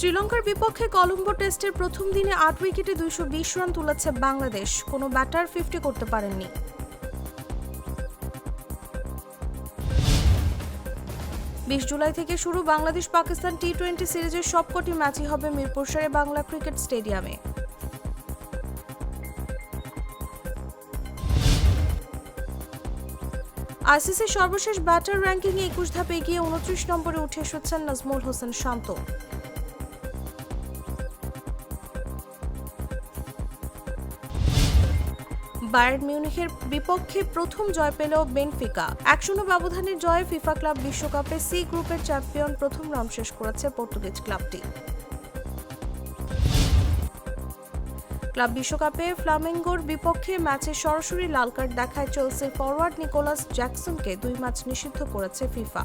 শ্রীলঙ্কার বিপক্ষে কলম্বো টেস্টের প্রথম দিনে আট উইকেটে দুইশো বিশ রান তুলেছে বাংলাদেশ। কোনো ব্যাটার ফিফটি করতে পারেননি। বিশ জুলাই থেকে শুরু বাংলাদেশ পাকিস্তান টি টোয়েন্টি সিরিজের সবকটি ম্যাচই হবে মিরপুর শেরে বাংলা ক্রিকেট স্টেডিয়ামে। আইসিসির সর্বশেষ ব্যাটার র্যাঙ্কিংয়ে একুশ ধাপে এগিয়ে উনত্রিশ নম্বরে উঠে এসেছেন নাজমুল হোসেন শান্ত। বায়ার্ন মিউনিখের বিপক্ষে প্রথম জয় পেল বেনফিকা। এক শূন্য ব্যবধানের জয়ে ফিফা ক্লাব বিশ্বকাপে সি গ্রুপের চ্যাম্পিয়ন প্রথম রাউন্ড শেষ করেছে পর্তুগিজ ক্লাবটি। ক্লাব বিশ্বকাপে ফ্লামেঙ্গোর বিপক্ষে ম্যাচে সরাসরি লাল কার্ড দেখায় চেলসির ফরওয়ার্ড নিকোলাস জ্যাকসনকে দুই ম্যাচ নিষিদ্ধ করেছে ফিফা।